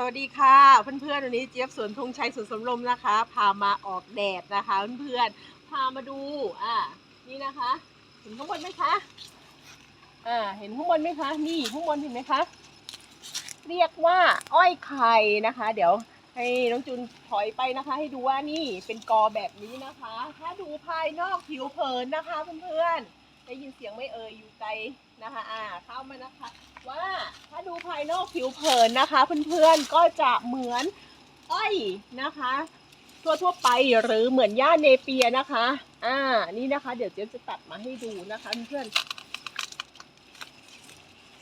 สวัสดีค่ะเพื่อนๆวันนี้เจี๊ยบสวนธงชัยสวนสมรมนะคะ พามาออกแดดนะคะเพื่อนๆพามาดูอ่านี่นะคะเห็นข้างบนไหมคะอ่าเห็นข้างบนไหมคะ นี่ข้างบนเห็นไหมคะ เรียกว่าอ้อยไข่นะคะ เดี๋ยวให้น้องจุนถอยไปนะคะ ให้ดูว่านี่เป็นกอแบบนี้นะคะ ถ้าดูภายนอกผิวเผินนะคะเพื่อนๆ ได้ยินเสียงไม่เอ่ยอยู่ไกลนะคะอ่าเข้ามานะคะ ว่าถ้าดูภายนอกผิวเผินนะคะ เพื่อนๆก็จะเหมือนอ้อยนะคะทั่วทั่วไปหรือเหมือนหญ้าเนเปียนะคะ อ่า นี่นะคะ เดี๋ยวเจ๊ยบจะตัดมาให้ดูนะคะเพื่อน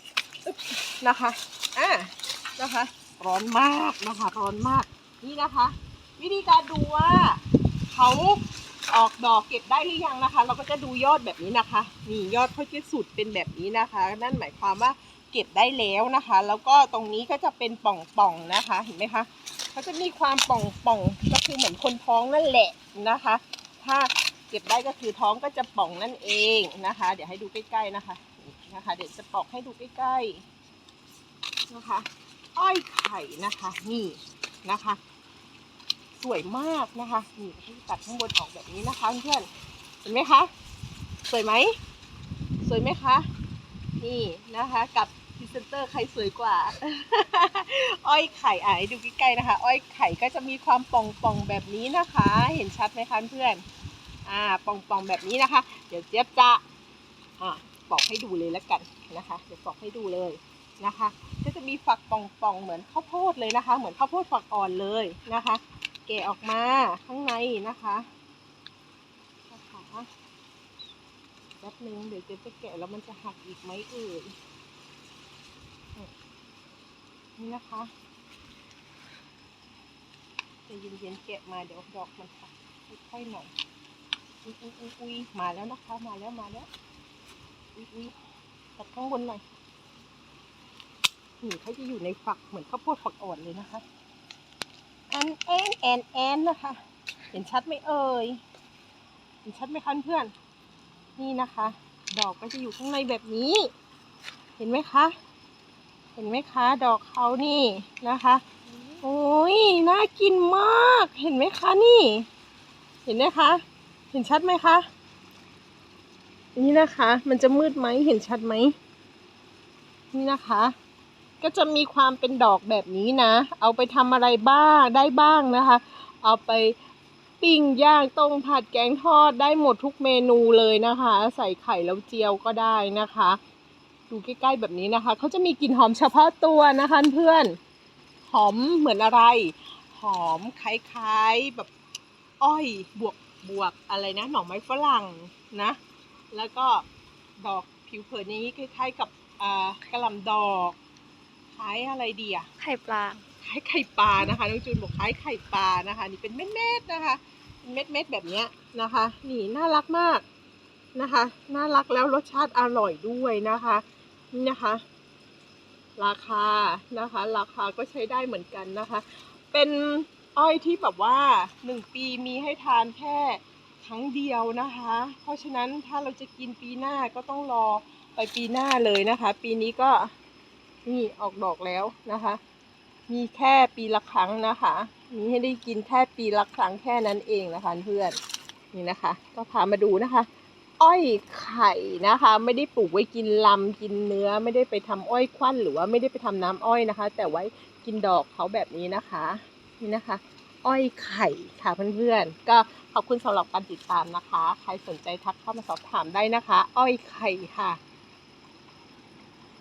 ๆนะคะ อ่า นะคะ ร้อนมากนะคะ ร้อนมาก นี่นะคะ วิธีการดูว่าเขา ออกดอกเก็บได้หรือยังนะคะ เราก็จะดูยอดแบบนี้นะคะนี่ยอดเขาจะสุดเป็นแบบนี้นะคะ นั่นหมายความว่าเก็บได้แล้วนะคะ แล้วก็ตรงนี้ก็จะเป็นป่องๆนะคะเห็นไหมคะเขาจะมีความป่องๆก็คือเหมือนคนท้องนั่นแหละนะคะ ถ้าเก็บได้ก็คือท้องก็จะป่องนั่นเองนะคะ เดี๋ยวให้ดูใกล้ๆนะคะนะคะ เดี๋ยวจะปอกให้ดูใกล้ๆนะคะ อ้อยไข่นะคะนี่นะคะ วยมากนะคะนี่ตัดข้างบนออกแบบนี้นะคะเพื่อนเห็นไหมคะ สวยไหม สวยไหมคะ นี่นะคะกับพรีเซนเตอร์ใครสวยกว่า อ้อยไข่อะให้ดูใกล้ๆนะคะ อ้อยไข่ก็จะมีความป่องๆแบบนี้นะคะ เห็นชัดไหมคะเพื่อนอ่าป่องๆแบบนี้นะคะ เดี๋ยวเจี๊ยบจะอ่าปอกให้ดูเลยแล้วกันนะคะ เดี๋ยวปอกให้ดูเลยนะคะ ก็จะมีฝักป่องๆเหมือนข้าวโพดเลยนะคะ เหมือนข้าวโพดฝักอ่อนเลยนะคะ แกะออกมาข้างในนะคะนะคะแป๊บนึงเดี๋ยวเจ๊จะแกะแล้วมันจะหักอีกไหมเอ่ยนี่นะคะจะเย็นๆแกะมาเดี๋ยวดอกมันหักค่อยๆหน่อยอุ้ยอุ้ยอุ้ยมาแล้วนะคะ มาแล้วมาแล้วอุ้ยอุ้ยตัดข้างบนหน่อยหนี่เขาจะอยู่ในฝักเหมือนข้าวโพดฝักอ่อนเลยนะคะ อันแอนแอนแอนนะคะ เห็นชัดไหมเอ่ย เห็นชัดไหมคะเพื่อน นี่นะคะ ดอกก็จะอยู่ข้างในแบบนี้ เห็นไหมคะ เห็นไหมคะ ดอกเขานี่นะคะ โอ้ย น่ากินมาก เห็นไหมคะนี่ เห็นไหมคะ เห็นชัดไหมคะ นี่นะคะ มันจะมืดไหม เห็นชัดไหม นี่นะคะ ก็จะมีความเป็นดอกแบบนี้นะ เอาไปทำอะไรบ้างได้บ้างนะคะ เอาไปปิ้งย่างต้มผัดแกงทอดได้หมดทุกเมนูเลยนะคะ ใส่ไข่แล้วเจียวก็ได้นะคะ ดูใกล้ๆแบบนี้นะคะเขาจะมีกลิ่นหอมเฉพาะตัวนะคะเพื่อนหอมเหมือนอะไร หอมคล้ายๆแบบอ้อยบวกบวกอะไรนะหน่อไม้ฝรั่งนะ แล้วก็ดอกผิวเผินอย่างนี้คล้ายๆกับกระหล่ำดอก คล้ายอะไรดีอะไข่ปลาคล้ายไข่ปลานะคะน้องจูนบอกคล้ายไข่ปลานะคะ นี่เป็นเม็ดๆนะคะเป็นเม็ดๆแบบเนี้ยนะคะ นี่น่ารักมากนะคะ น่ารักแล้วรสชาติอร่อยด้วยนะคะนี่นะคะ ราคานะคะ ราคาก็ใช้ได้เหมือนกันนะคะ เป็นอ้อยที่แบบว่าหนึ่งปีมีให้ทานแค่ครั้งเดียวนะคะ เพราะฉะนั้นถ้าเราจะกินปีหน้าก็ต้องรอไปปีหน้าเลยนะคะ ปีนี้ก็ นี่ออกดอกแล้วนะคะ มีแค่ปีละครั้งนะคะ มีให้ได้กินแค่ปีละครั้งแค่นั้นเองนะคะเพื่อนนี่นะคะ ก็พามาดูนะคะ อ้อยไข่นะคะ ไม่ได้ปลูกไว้กินลำกินเนื้อ ไม่ได้ไปทำอ้อยควันหรือว่าไม่ได้ไปทำน้ำอ้อยนะคะ แต่ไว้กินดอกเขาแบบนี้นะคะนี่นะคะอ้อยไข่ค่ะเพื่อนๆ ก็ขอบคุณสำหรับการติดตามนะคะ ใครสนใจทักเข้ามาสอบถามได้นะคะ อ้อยไข่ค่ะ